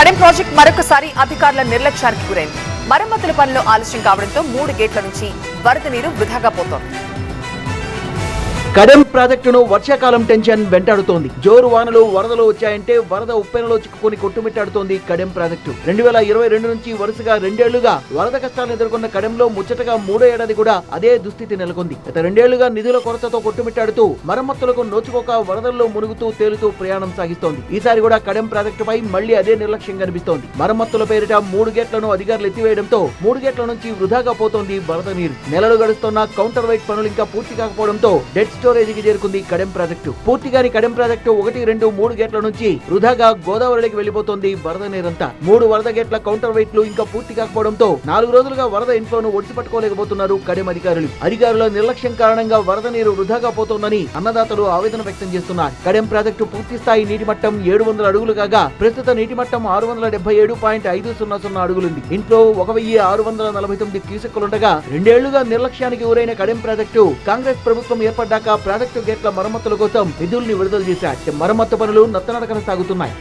Kadem project మరొకసారి అధికారుల నిర్లక్ష్యానికి గురైంది. మరమ్మతుల పనులు ఆలస్యం కావడంతో మూడు గేట్ల నుంచి వరద నీరు వృధాగా పోతోంది. కడెం ప్రాజెక్టును వర్షాకాలం టెన్షన్ వెంటాడుతోంది. జోరు వానలు వరదలు వచ్చాయంటే వరద ఉప్పెనలో చిక్కుకొని కొట్టుమిట్టాడుతోంది కడెం ప్రాజెక్టు. రెండు వేల ఇరవై రెండు నుంచి వరుసగా రెండేళ్ళుగా వరద కష్టాలను ఎదుర్కొన్న కడెంలో ముచ్చటగా మూడో ఏడాది కూడా అదే దుస్థితి నెలకొంది. గత రెండేళ్ళుగా నిధుల కొరతతో కొట్టుమిట్టాడుతూ మరమ్మతులకు నోచుకోక వరదల్లో మునుగుతూ తేలుతూ ప్రయాణం సాగిస్తోంది. ఈసారి కూడా కడెం ప్రాజెక్టుపై మళ్ళీ అదే నిర్లక్ష్యం కనిపిస్తోంది. మరమ్మతుల పేరిట మూడు గేట్లను అధికారులు ఎత్తివేయడంతో మూడు గేట్ల నుంచి వృధాగా పోతోంది వరద నీరు. నెలలు గడుస్తున్న కౌంటర్ వైట్ పనులు ఇంకా పూర్తి కాకపోవడంతో డెడ్ స్టోరేజ్కి చేరుకుంది కడెం ప్రాజెక్టు. పూర్తిగాని కడెం ప్రాజెక్టు ఒకటి రెండు మూడు గేట్ల నుంచి వృధాగా గోదావరిలోకి వెళ్ళిపోతోంది వరద నీరంతా. మూడు వరద గేట్ల కౌంటర్ వెయిట్లు ఇంకా పూర్తి కాకపోవడంతో నాలుగు రోజులుగా వరద ఇన్ఫ్లోను ఒడిసి పట్టుకోలేకపోతున్నారు కడెం అధికారులు. అధికారుల నిర్లక్ష్యం కారణంగా వరద నీరు వృధాగా పోతోందని అన్నదాతలు ఆవేదన వ్యక్తం చేస్తున్నారు. కడెం ప్రాజెక్టు పూర్తి స్థాయి నీటి మట్టం ఏడు వందల అడుగులు కాగా ప్రస్తుత నీటి మట్టం ఆరు వందల డెబ్బై ఏడు పాయింట్ ఐదు సున్నా సున్నా అడుగులుంది. ఇంట్లో ఒక వెయ్యి ఆరు వందల నలభై తొమ్మిది క్యూసెక్కులుండగా రెండేళ్ళుగా నిర్లక్ష్యానికి ఊరైన కడెం ప్రాజెక్టు కాంగ్రెస్ ప్రభుత్వం ఏర్పడ్డాక ప్రాజెక్టు గేట్ల మరమ్మతుల కోసం నిధుల్ని విడుదల చేశారు. మరమ్మతు పనులు నత్తనడకన సాగుతున్నాయి.